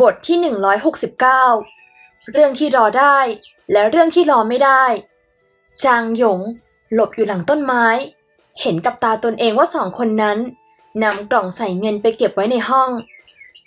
บทที่ 169 เรื่องที่รอได้และเรื่องที่รอไม่ได้ จางหยง หลบอยู่หลังต้นไม้ เห็นกับตาตนเองว่าสองคนนั้นนำกล่องใส่เงินไปเก็บไว้ในห้อง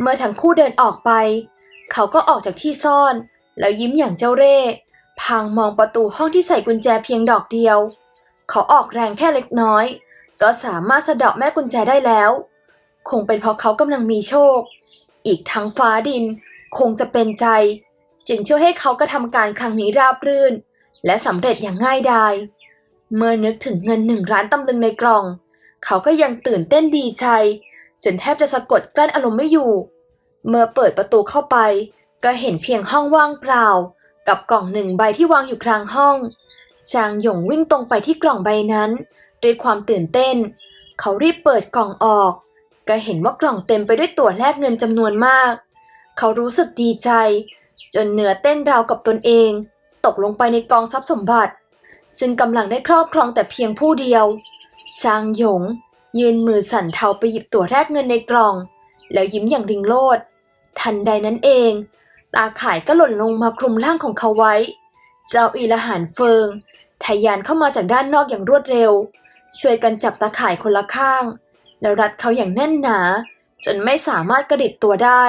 เมื่อทั้งคู่เดินออกไป เขาก็ออกจากที่ซ่อน แล้วยิ้มอย่างเจ้าเร่พางมองประตูห้องที่ใส่กุญแจเพียงดอกเดียว เขาออกแรงแค่เล็กน้อย ก็สามารถสะเดาะแม่กุญแจได้แล้ว คงเป็นเพราะเขากำลังมีโชค อีกทั้งฟ้าดิน คงจะเป็นใจจึงช่วยให้เขากระทำการครั้งนี้ราบรื่น และสำเร็จอย่างง่ายดาย เมื่อนึกถึงเงินหนึ่งล้านตำลึงในกล่อง เขาก็ยังตื่นเต้นดีใจ จนแทบจะสะกดกลั้นอารมณ์ไม่อยู่ เมื่อเปิดประตูเข้าไป ก็เห็นเพียงห้องว่างเปล่า กับกล่องหนึ่งใบที่วางอยู่กลางห้องจางหยงวิ่งตรงไปที่กล่องใบนั้น ด้วยความตื่นเต้น เขารีบเปิดกล่องออก ก็เห็นว่ากล่องเต็มไปด้วยตั๋วแลกเงินจำนวนมาก เขารู้สึกดีใจ จนเหนือเต้นราวกับตนเอง ตกลงไปในกองทรัพย์สมบัติ ซึ่งกำลังได้ครอบครองแต่เพียงผู้เดียวซางหยง ยืนมือสั่นเทาไปหยิบตั๋วแลกเงินในกล่อง แล้วยิ้มอย่างริงโลด ทันใดนั้นเอง ตาข่ายก็หล่นลงมาคลุมร่างของเขาไว้ เจ้าอีละหานเฟิงทะยานเข้ามาจากด้านนอกอย่างรวดเร็ว ช่วยกันจับตาข่ายคนละข้าง แล้วรัดเขาอย่างแน่นหนา จนไม่สามารถกระดิกตัวได้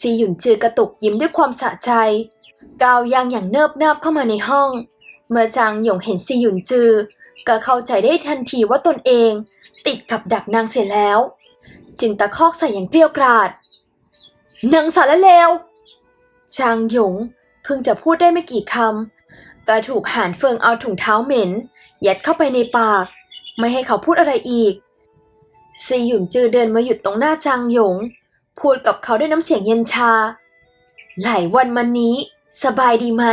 ซีหยุนจือกระตุกยิ้มด้วยความสะใจ ก้าวย่างอย่างเนิบนาบเข้ามาในห้อง เมื่อจางหยงเห็นซีหยุนจือ ก็เข้าใจได้ทันทีว่าตนเอง ติดกับดักนางเสียแล้ว จึงตะคอกใส่อย่างเกลี้ยวกราดนางสารเลวจางหยงเพิ่งจะพูดได้ไม่กี่คำก็ถูกหานเฟิงเอาถุงเท้าเหม็นยัดเข้าไปในปาก ไม่ให้เขาพูดอะไรอีก ซีหยุนจือเดินมาหยุดตรงหน้าจางหยง พูดกับเขาด้วยน้ำเสียงเย็นชา หลายวันมานี้ สบายดีไหม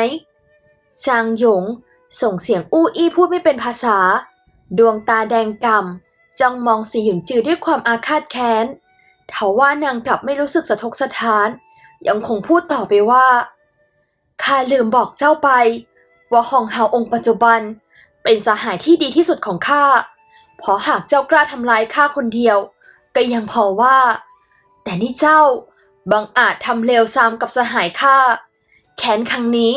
จางหยง ส่งเสียงอู้อี้พูดไม่เป็นภาษา ดวงตาแดงกำจ้องมองซีหยุนจือด้วยความอาฆาตแค้นเทว่านางกลับไม่รู้สึกสะทกสะท้าน ยังคงพูดต่อไปว่าข้าลืมบอกเจ้าไป ว่าหองเฮาองค์ปัจจุบัน เป็นสหายที่ดีที่สุดของข้า เพราะหากเจ้ากล้าทำร้ายข้าคนเดียว ก็ยังพอว่า แต่นี่เจ้าบังอาจทำเลวซ้ำกับสหายข้าแค้นครั้งนี้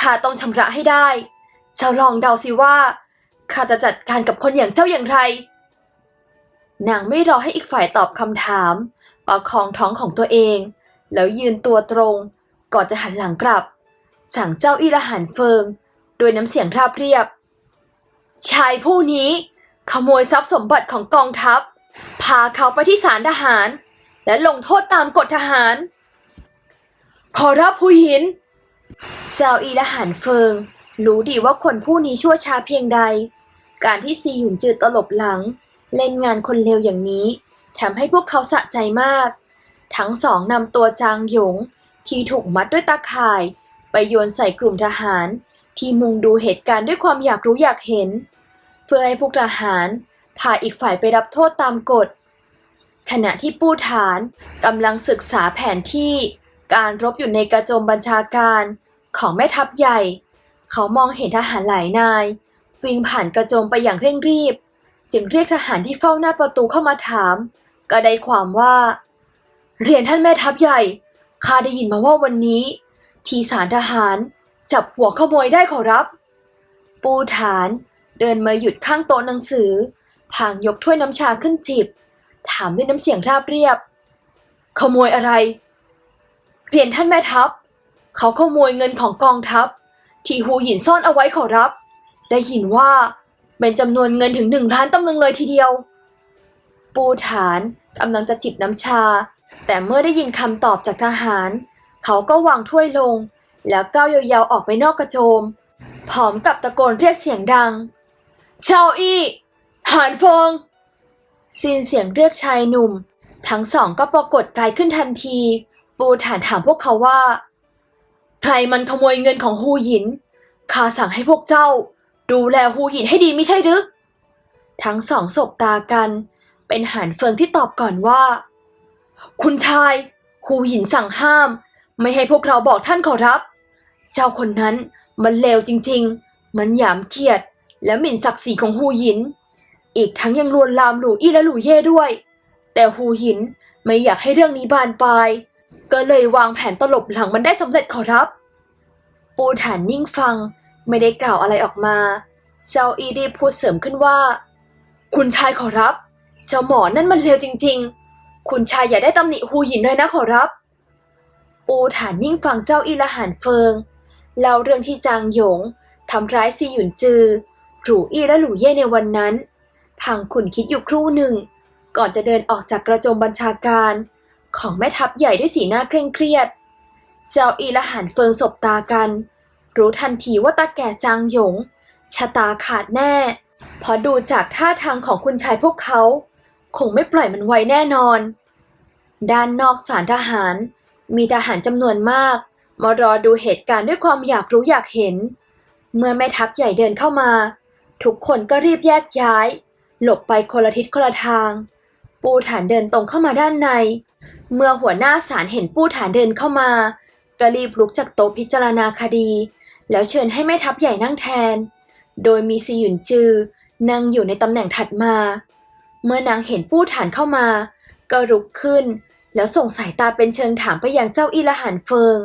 ข้าต้องชำระให้ได้ เจ้าลองเดาสิว่าข้าจะจัดการกับคนอย่างเจ้าอย่างไร นางไม่รอให้อีกฝ่ายตอบคำถาม ประคองท้องของตัวเอง แล้วยืนตัวตรง ก่อนจะหันหลังกลับ สั่งเจ้าอีละหันเฟิง โดยน้ำเสียงราบเรียบ ชายผู้นี้ ขโมยทรัพย์สมบัติของกองทัพ พาเขาไปที่ศาลทหาร และลงโทษตามกฎทหาร ขอรับผู้หินเจ้าอีละหันเฟิง รู้ดีว่าคนผู้นี้ชั่วช้าเพียงใด การที่ซีหยุนจืดตลบหลัง เล่นงานคนเลวอย่างนี้ทำให้พวกเขาสะใจมาก ทั้งสองนำตัวจางหยง ที่ถูกมัดด้วยตาข่าย ไปโยนใส่กลุ่มทหาร ที่มุงดูเหตุการณ์ด้วยความอยากรู้อยากเห็น เพื่อให้พวกทหารพาอีกฝ่ายไปรับโทษตามกฎ ขณะที่ปู้ฐานกำลังศึกษาแผนที่การรบอยู่ในกระโจมบัญชาการของแม่ทัพใหญ่ เขามองเห็นทหารหลายนาย วิ่งผ่านกระโจมไปอย่างเร่งรีบ จึงเรียกทหารที่เฝ้าหน้าประตูเข้ามาถาม ก็ได้ความว่า เรียนท่านแม่ทัพใหญ่ข้าได้ยินมาว่าวันนี้ ทีสารทหารจับหัวขโมยได้ขอรับ ปูฐาน เดินมาหยุดข้างโต๊ะหนังสือพางยกถ้วยน้ำชาขึ้นจิบ ถามด้วยน้ำเสียงราบเรียบ ขโมยอะไร เรียนท่านแม่ทัพ เขาขโมยเงินของกองทัพ ที่หูหินซ่อนเอาไว้ขอรับ ได้ยินว่าเป็นจำนวนเงินถึงหนึ่งล้านตำลึงเลยทีเดียว ปูฐานกำลังจะจิบน้ำชา แต่เมื่อได้ยินคำตอบจากทหาร เขาก็วางถ้วยลง แล้วก้าวยาวๆออกไปนอกกระโจมพร้อมกับตะโกนเรียกเสียงดัง เชาอี้หานฟงสิ้นเสียงเรียกชายหนุ่ม ทั้งสองก็ปรากฏกายขึ้นทันที ปูฐานถามพวกเขาว่า ใครมันขโมยเงินของฮูหยินข้าสั่งให้พวกเจ้า ดูแลฮูหยินให้ดีไม่ใช่หรือ ทั้งสองสบตากัน เป็นหานเฟิงที่ตอบก่อนว่า คุณชายฮูหยินสั่งห้าม ไม่ให้พวกเราบอกท่านขอรับ เจ้าคนนั้นมันเลวจริง ๆ มันหยามเกียรติ และหมิ่นศักดิ์ศรีของฮูหยิน อีกทั้งยังลวนลามหลู่อี้และหลู่เย่ด้วย แต่ฮูหยินไม่อยากให้เรื่องนี้บานปลาย ก็เลยวางแผนตลบหลังมันได้สำเร็จขอรับ ปูฐานนิ่งฟังไม่ได้กล่าวอะไรออกมาเจ้าอีรีบพูดเสริมขึ้นว่า คุณชายขอรับ เจ้าหมอนั่นมันเลวจริง ๆ คุณชายอย่าได้ตำหนิฮูหยินเลยนะขอรับ ปูฐานนิ่งฟังเจ้าอีละหานเฟิงเล่าเรื่องที่จางหยงทำร้ายซีหยุนจือ หรูอี้และหลู่เย่ในวันนั้นพังขุนคิดอยู่ครู่หนึ่ง ก่อนจะเดินออกจากกระโจมบัญชาการ ของแม่ทัพใหญ่ด้วยสีหน้าเคร่งเครียด เจ้าอีและหันเฟิงสบตากัน รู้ทันทีว่าตาแก่จางหยง ชะตาขาดแน่เพราะดูจากท่าทางของคุณชายพวกเขา คงไม่ปล่อยมันไว้แน่นอน ด้านนอกศาลทหาร มีทหารจำนวนมาก มารอดูเหตุการณ์ด้วยความอยากรู้อยากเห็น เมื่อแม่ทัพใหญ่เดินเข้ามา ทุกคนก็รีบแยกย้าย หลบไปคนละทิศคนละทาง ปูฐานเดินตรงเข้ามาด้านใน เมื่อหัวหน้าศาลเห็นปูฐานเดินเข้ามาก็รีบลุกจากโต๊ะพิจารณาคดี แล้วเชิญให้แม่ทัพใหญ่นั่งแทน โดยมีซีหยุนจือนั่งอยู่ในตำแหน่งถัดมา เมื่อนางเห็นปูฐานเข้ามา ก็ลุกขึ้น แล้วส่งสายตาเป็นเชิงถามไปยังเจ้าอีละหันเฟิง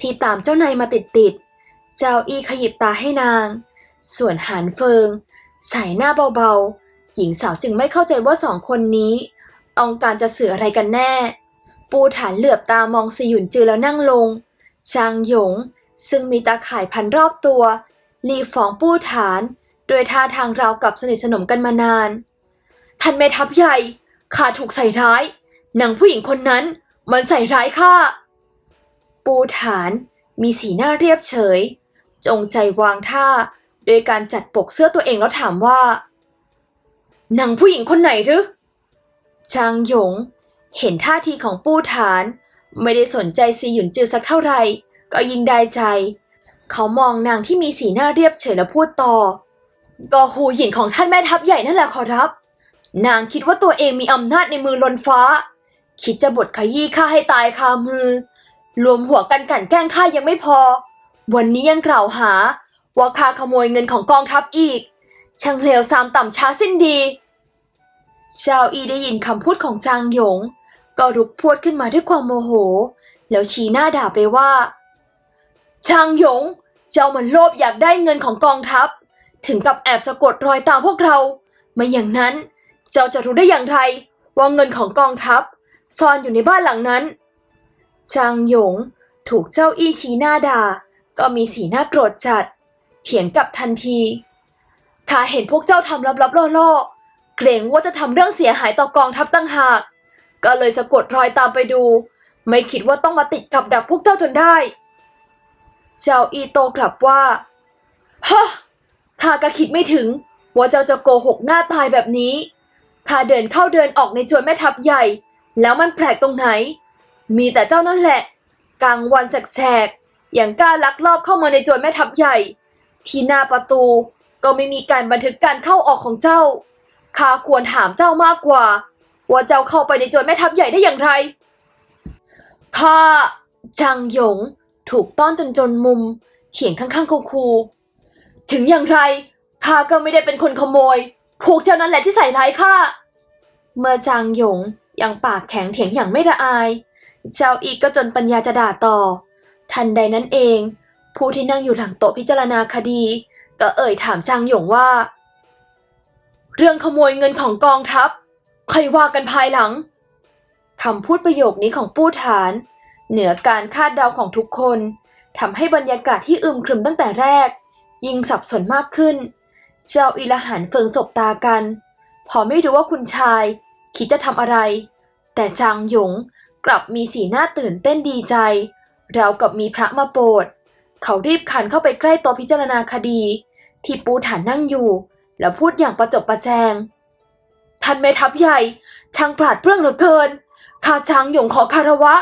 ที่ตามเจ้านายมาติดติดๆเจ้าอีขยิบตาให้นาง ส่วนหานเฟิง สายหน้าเบาๆ หญิงสาวจึงไม่เข้าใจว่าสองคนนี้ต้องการจะสื่ออะไรกันแน่ ปูฐานเหลือบตามองซีหยุนจือแล้วนั่งลงชางหยง ซึ่งมีตาข่ายพันรอบตัว รีฟองปูฐาน โดยท่าทางราวกับสนิทสนมกันมานาน ท่านแม่ทัพใหญ่ข้าถูกใส่ร้ายนางผู้หญิงคนนั้นมันใส่ร้ายข้า ปูฐานมีสีหน้าเรียบเฉย จงใจวางท่า โดยการจัดปกเสื้อตัวเองแล้วถามว่านางผู้หญิงคนไหนหรือชางหยง เห็นท่าทีของปู้ฐาน ไม่ได้สนใจซีหยุนจือสักเท่าไหร่ก็ยิ่งได้ใจ เขามองนางที่มีสีหน้าเรียบเฉยแล้วพูดต่อ ก็หูหยินของท่านแม่ทัพใหญ่นั่นแหละขอรับ นางคิดว่าตัวเองมีอำนาจในมือลนฟ้า คิดจะบดขยี้ข้าให้ตายคามือ รวมหัวกันกันแกล้งข้ายังไม่พอ วันนี้ยังกล่าวหา ว่าข้าขโมยเงินของกองทัพอีก ช่างเลวซามต่ำช้าสิ้นดีชาวอีได้ยินคำพูดของจางหยง ก็รุกพวดขึ้นมาด้วยความโมโห แล้วชี้หน้าด่าไปว่าชางหยง เจ้ามันโลภอยากได้เงินของกองทัพ ถึงกับแอบสะกดรอยตามพวกเรา ไม่อย่างนั้นเจ้าจะรู้ได้อย่างไรว่าเงินของกองทัพ ซ่อนอยู่ในบ้านหลังนั้น จางหยงถูกเจ้าอี้ชี้หน้าด่า ก็มีสีหน้าโกรธจัด เถียงกลับทันทีข้าเห็นพวกเจ้าทำลับๆล่อๆ เกรงว่าจะทำเรื่องเสียหายต่อกองทัพตั้งหาก ก็เลยสะกดรอยตามไปดู ไม่คิดว่าต้องมาติดกับดักพวกเจ้าจนได้ เจ้าอีโตกลับว่าฮะข้าก็คิดไม่ถึง ว่าเจ้าจะโกหกหน้าตายแบบนี้ข้าเดินเข้าเดินออกในจวนแม่ทัพใหญ่ แล้วมันแปลกตรงไหน มีแต่เจ้านั่นแหละ กลางวันแสกๆอย่างกล้าลักลอบเข้ามาในจวนแม่ทัพใหญ่ ที่หน้าประตูก็ไม่มีการบันทึกการเข้าออกของเจ้า ข้าควรถามเจ้ามากกว่า ว่าเจ้าเข้าไปในจวนแม่ทัพใหญ่ได้อย่างไร ข้าจางหยง ถูกต้อนจนจนมุม เขียงข้างๆคูถึงอย่างไรข้าก็ไม่ได้เป็นคนขโมย พวกเจ้านั่นแหละที่ใส่ร้ายข้า เมื่อจางหยงยังปากแข็งเถียงอย่างไม่ละอาย เจ้าอีกก็จนปัญญาจะด่าต่อ ทันใดนั้นเอง ผู้ที่นั่งอยู่หลังโต๊ะพิจารณาคดี ก็เอ่ยถามจางหยงว่า เรื่องขโมยเงินของกองทัพใครว่ากันภายหลังคำพูดประโยคนี้ของปู้ฐาน เหนือการคาดเดาของทุกคนทำให้บรรยากาศที่อึมครึมตั้งแต่แรก ยิ่งสับสนมากขึ้น เจ้าอีละหันเฟิงสบตากัน พอไม่รู้ว่าคุณชาย คิดจะทำอะไร แต่จางหยงกลับมีสีหน้าตื่นเต้นดีใจราวกับมีพระมาโปรด เขารีบขันเข้าไปใกล้โต๊ะพิจารณาคดี ที่ปูฐานนั่งอยู่ แล้วพูดอย่างประจบประแจง ท่านแม่ทัพใหญ่ช่างปราดเปรื่องเหลือเกินข้าจางหยงขอคารวะ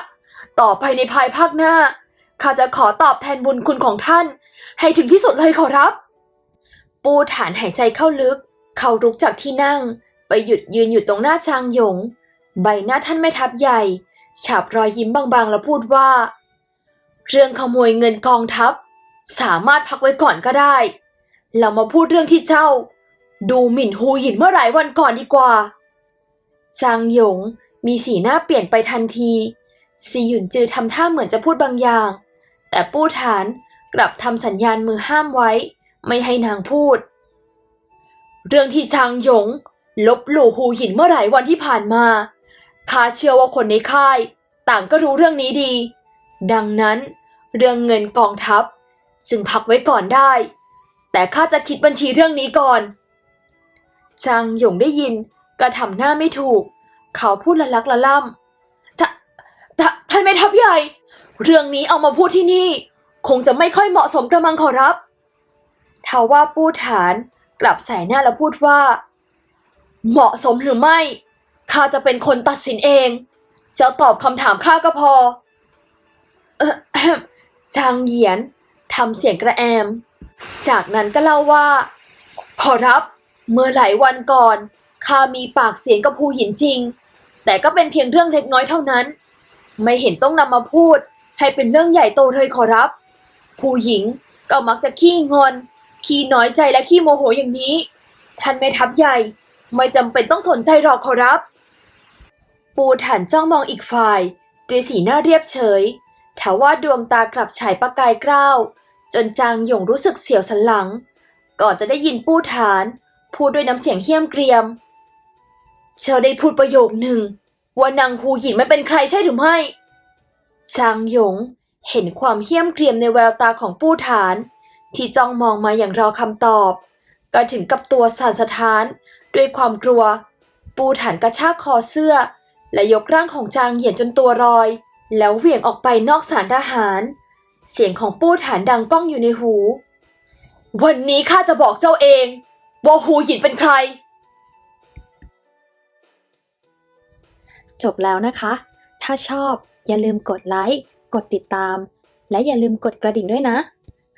ต่อไปในภายภาคหน้าข้าจะขอตอบแทนบุญคุณของท่าน ให้ถึงที่สุดเลยขอรับ ปูฐานหายใจเข้าลึก เขาลุกจากที่นั่ง ไปหยุดยืนอยู่ตรงหน้าจางหยง ใบหน้าท่านแม่ทัพใหญ่ ฉาบรอยยิ้มบางๆแล้วพูดว่า เรื่องขโมยเงินกองทัพ สามารถพักไว้ก่อนก็ได้ เรามาพูดเรื่องที่เจ้า ดูหมิ่นฮูหยินเมื่อหลายวันก่อนดีกว่า จางหยงมีสีหน้าเปลี่ยนไปทันที ซีหยุนจือทำท่าเหมือนจะพูดบางอย่าง แต่ปู้ฐานกลับทำสัญญาณมือห้ามไว้ ไม่ให้นางพูด เรื่องที่จางหยง ลบหลู่หูหินเมื่อหลายวันที่ผ่านมาข้าเชื่อว่าคนในค่าย ต่างก็รู้เรื่องนี้ดี ดังนั้นเรื่องเงินกองทัพจึงพักไว้ก่อนได้ แต่ข้าจะคิดบัญชีเรื่องนี้ก่อน จางหยงได้ยินก็ทำหน้าไม่ถูก เขาพูดละลักละล่ำท่าท่าท่านแม่ทัพใหญ่ เรื่องนี้เอามาพูดที่นี่ คงจะไม่ค่อยเหมาะสมกระมังขอรับทว่าปู้ฐานกลับใส่หน้าแล้วพูดว่า เหมาะสมหรือไม่ข้าจะเป็นคนตัดสินเอง เจ้าตอบคำถามข้าก็พอ จางเหยียนทำเสียงกระแอม จากนั้นก็เล่าว่า ขอรับ เมื่อหลายวันก่อนข้ามีปากเสียงกับภูหินจริง แต่ก็เป็นเพียงเรื่องเล็กน้อยเท่านั้น ไม่เห็นต้องนำมาพูด ให้เป็นเรื่องใหญ่โตเลยขอรับผู้หญิงก็มักจะขี้งอน ขี้น้อยใจและขี้โมโหอย่างนี้ ท่านแม่ทัพใหญ่ ไม่จำเป็นต้องสนใจหรอกขอรับ ปูถันจ้องมองอีกฝ่ายด้วยสีหน้าเรียบเฉย ทว่าดวงตากลับฉายประกายกล้าว จนจางหยงรู้สึกเสียวสันหลัง ก่อนจะได้ยินปู้ฐาน พูดด้วยน้ำเสียงเหี้ยมเกรียมเชอได้พูดประโยคหนึ่ง ว่านางฮูหยินไม่เป็นใครใช่หรือไม่จางหยงเห็นความเหี้ยมเกรียมในแววตาของปู้ฐาน ที่จ้องมองมาอย่างรอคำตอบ ก็ถึงกับตัวสั่นสะท้าน ด้วยความกลัว ปู้ฐานกระชากคอเสื้อ และยกร่างของจางเหยียนจนตัวลอย แล้วเหวี่ยงออกไปนอกสารทหาร เสียงของปู้ฐานดังก้องอยู่ในหู วันนี้ข้าจะบอกเจ้าเองว่าฮูหินเป็นใคร จบแล้วนะคะ ถ้าชอบอย่าลืมกดไลค์ กดติดตาม และอย่าลืมกดกระดิ่งด้วยนะ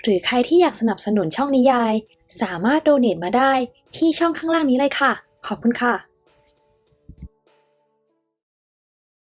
หรือใครที่อยากสนับสนุนช่องนิยาย สามารถโดเนทมาได้ที่ช่องข้างล่างนี้เลยค่ะ ขอบคุณค่ะ